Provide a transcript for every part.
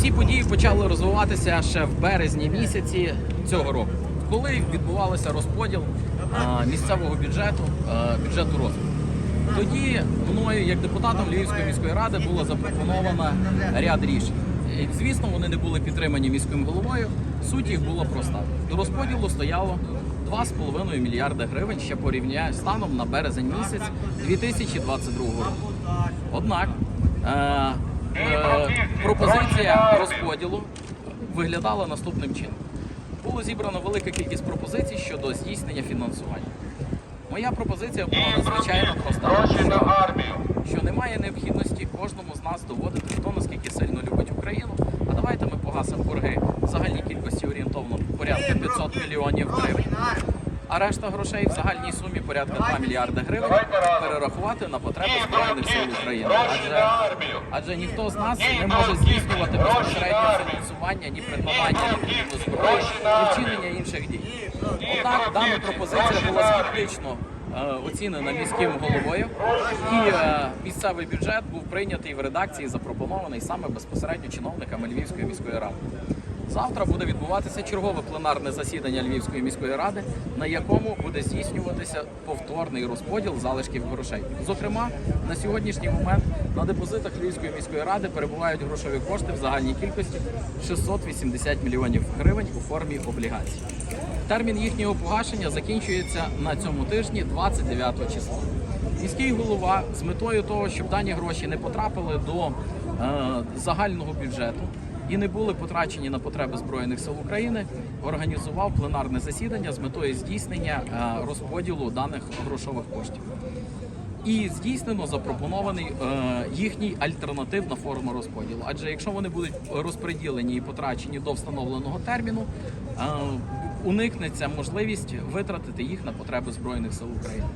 Всі події почали розвиватися ще в березні місяці цього року, коли відбувався розподіл місцевого бюджету, бюджету розвитку. Тоді мною, як депутатом Львівської міської ради, було запропоновано ряд рішень. Звісно, вони не були підтримані міським головою. Суть їх була проста. До розподілу стояло 2,5 мільярда гривень ще порівняє станом на березень місяць 2022 року. Однак е, пропозиція розподілу виглядала наступним чином. Було зібрано велика кількість пропозицій щодо здійснення фінансування. Моя пропозиція була надзвичайно проста. Що немає необхідності кожному з нас доводити, хто наскільки сильно любить Україну. А давайте ми погасимо борги в загальній кількості орієнтовно порядка 500 мільйонів гривень. А решта грошей в загальній сумі порядка 2 мільярди гривень перерахувати на потреби збройних сил України. Адже, адже ніхто з нас не може здійснювати безпосередньо фінансування ні придбавання відповідно зброї, ні вчинення інших дій. Однак дана пропозиція була скептично е, оцінена міським головою, і е, місцевий бюджет був прийнятий в редакції, запропонований саме безпосередньо чиновниками Львівської міської ради. Завтра буде відбуватися чергове пленарне засідання Львівської міської ради, на якому буде здійснюватися повторний розподіл залишків грошей. Зокрема, на сьогоднішній момент на депозитах Львівської міської ради перебувають грошові кошти в загальній кількості 680 мільйонів гривень у формі облігацій. Термін їхнього погашення закінчується на цьому тижні, 29 числа. Міський голова з метою того, щоб дані гроші не потрапили до е, загального бюджету і не були потрачені на потреби збройних сил України, організував пленарне засідання з метою здійснення е, розподілу даних грошових коштів. І здійснено запропонований е, їхній альтернативна форма розподілу. Адже якщо вони будуть розподілені і потрачені до встановленого терміну, е, уникнеться можливість витратити їх на потреби збройних сил України.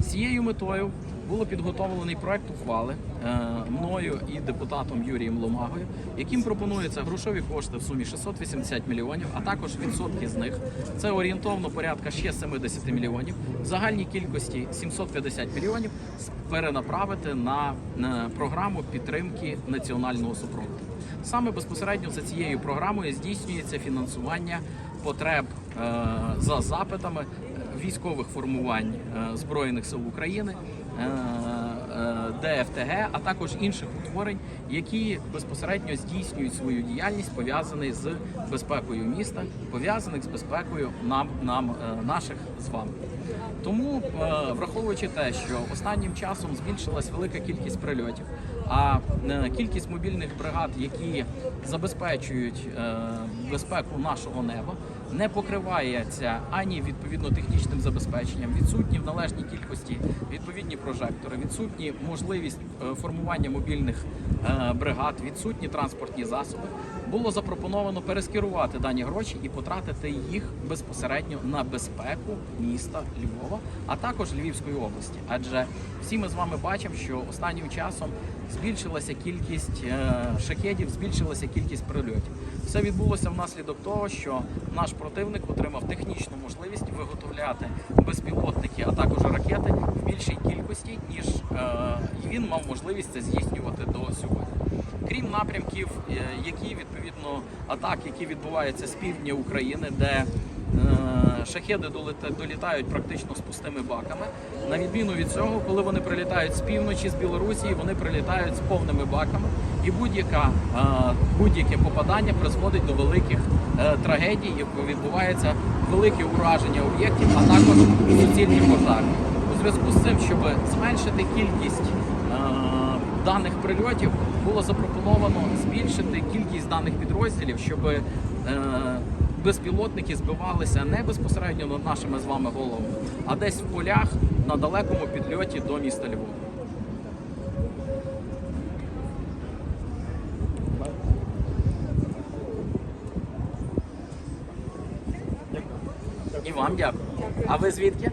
Цією метою було підготовлений проект ухвали е, мною і депутатом Юрієм Ломагою, яким пропонується грошові кошти в сумі 680 мільйонів, а також відсотки з них. Це орієнтовно порядка ще 70 мільйонів. В загальній кількості 750 мільйонів перенаправити на, програму підтримки національного супротиву. Саме безпосередньо за цією програмою здійснюється фінансування потреб е, за запитами військових формувань е, Збройних сил України, ДФТГ, а також інших утворень, які безпосередньо здійснюють свою діяльність, пов'язаних з безпекою міста, пов'язаних з безпекою нам, нам е, наших з вами. Тому, е, враховуючи те, що останнім часом збільшилась велика кількість прильотів, а е, кількість мобільних бригад, які забезпечують е, безпеку нашого неба, не покривається ані відповідно технічним забезпеченням, відсутні в належній кількості відповідні прожектори, відсутні можливість е, формування мобільних е, бригад, відсутні транспортні засоби. Було запропоновано перескерувати дані гроші і потратити їх безпосередньо на безпеку міста Львова, а також Львівської області. Адже всі ми з вами бачимо, що останнім часом збільшилася кількість е, шахедів, збільшилася кількість прильотів. Все відбулося внаслідок того, що наш противник отримав технічну можливість виготовляти безпілотники, а також ракети більшій кількості, ніж е, він мав можливість це здійснювати до сьогодні. Крім напрямків, е, які відповідно атак, які відбуваються з півдня України, де е, шахеди долітають практично з пустими баками. На відміну від цього, коли вони прилітають з півночі, з Білорусі, вони прилітають з повними баками, і будь-яке попадання призводить до великих трагедій, як відбувається велике ураження об'єктів, а також суцільні пожежі. Зв'язку з цим, щоб зменшити кількість е, даних прильотів було запропоновано збільшити кількість даних підрозділів, щоб е, безпілотники збивалися не безпосередньо над нашими з вами головами, а десь в полях на далекому підльоті до міста Львова. І вам дякую. А ви звідки?